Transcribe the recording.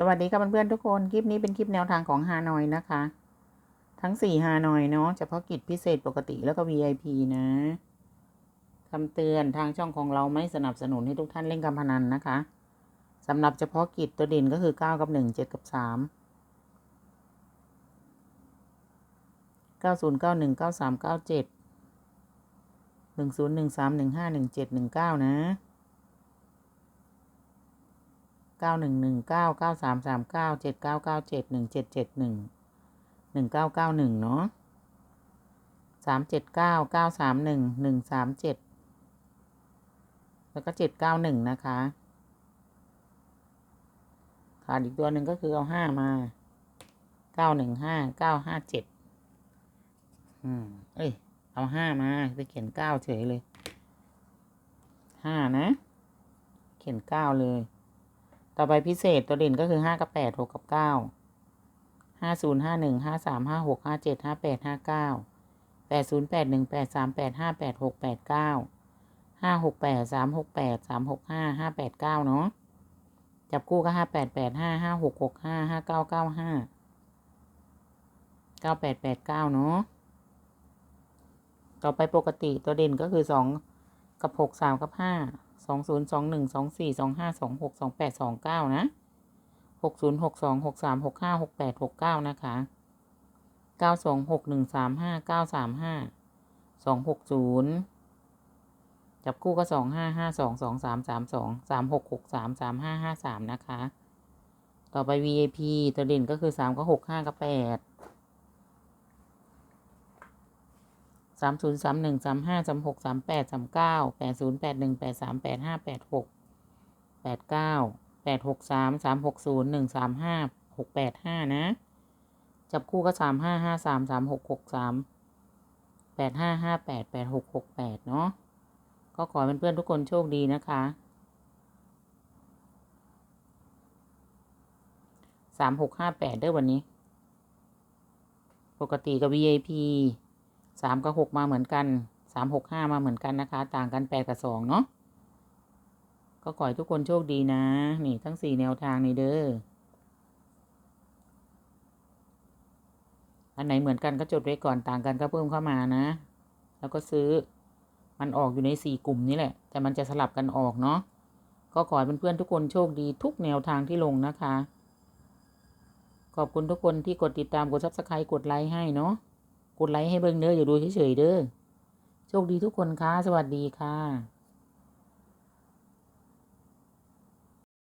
สวัสดีค่ะเพื่อนๆทุกคน คลิปนี้เป็นคลิปแนวทางของฮานอยนะคะ ทั้งสี่ฮานอยเนาะเฉพาะกิจพิเศษปกติแล้วก็ VIP นะคำเตือนทางช่องของเราไม่สนับสนุนให้ทุกท่านเล่นการพนันนะคะสำหรับเฉพาะกิจตัวเด่นก็คือ 9 กับ 1 7 กับ 3 90 91 93 97 10 13 15 17 19 นะ เก้าหนึ่งหนึ่งเก้าเก้าสามสามเก้าเจ็ดเก้าเก้าเจ็ดหนึ่งเจ็ดเจ็ดหนึ่งหนึ่งเก้าเก้าหนึ่งเนาะสามเจ็ดเก้าเก้าสามหนึ่งหนึ่งสามเจ็ดแล้วก็เจ็ดเก้าหนึ่งนะคะขาดอีกตัวหนึ่งก็คือเอาห้ามาเก้าหนึ่งห้าเก้าห้าเจ็ดอืมเอ้ย เอาห้ามาจะเขียนเก้าเฉยเลยห้านะ เขียนเก้าเลย ต่อไปพิเศษตัวเด่นก็คือห้ากับแปดหกกับเก้าห้าศูนย์ห้าหนึ่งห้าสามห้าหกห้าเจ็ดห้าแปดห้าเก้าแปดศูนย์แปดหนึ่งแปดสามแปดห้าแปดหกแปดเก้าห้าหกแปดสามหกแปดสามหกห้าห้าแปดเก้าเนาะจับคู่ก็ห้าแปดแปดห้าห้าหกหกห้าห้าเก้าเก้าห้าเก้าแปดแปดเก้าเนาะต่อไปปกติตัวเด่นก็คือสองกับหกสามกับห้า สองศูนย์สองหนึ่งสองสี่สองห้าสองหกสองแปดสองเก้านะหกศูนย์หกสองหกสามหกห้าหกแปดหกเก้านะคะเก้าสองหกหนึ่งสามห้าเก้าสามห้าสองหกศูนย์จับคู่ก็สองห้าห้าสองสองสามสามสองสามหกหกสามสามห้าห้าสามนะคะ ต่อไป VIP ตัวเด่นก็คือสามก็หกห้าก็แปด สามศูนย์สามหนึ่งสามห้าสามหกสามแปดสามเก้าแปดศูนย์แปดหนึ่งแปดสามแปดห้าแปดหกแปดเก้าแปดหกสามสามหกศูนย์หนึ่งสามห้าหกแปดห้านะ จับคู่ก็สามห้าห้าสามสามหกหกสามแปดห้าห้าแปดแปดหกหกแปดเนาะก็ขอเป็นเพื่อนทุกคนโชคดีนะคะสามหกห้าแปดด้วยวันนี้ ปกติกับ VIP สามกับหกมาเหมือนกันสามหกห้ามาเหมือนกันนะคะ ต่างกันแปดกับสองเนาะก็ขอให้ทุกคนโชคดีนะ นี่ทั้งสี่แนวทางนี่เด้ออันไหนเหมือนกันก็จดไว้ก่อนต่างกันก็เพิ่มเข้ามานะ แล้วก็ซื้อมันออกอยู่ในสี่กลุ่มนี้แหละ แต่มันจะสลับกันออกเนาะก็ขอให้เพื่อนๆทุกคนโชคดีทุกแนวทางที่ลงนะคะ ขอบคุณทุกคนที่กดติดตามกดซับสไครต์กดไลค์ให้เนาะ กดไลค์ให้เบิ่งเด้ออย่าดูเฉยๆเด้อโชคดีทุกคนค่ะสวัสดีค่ะ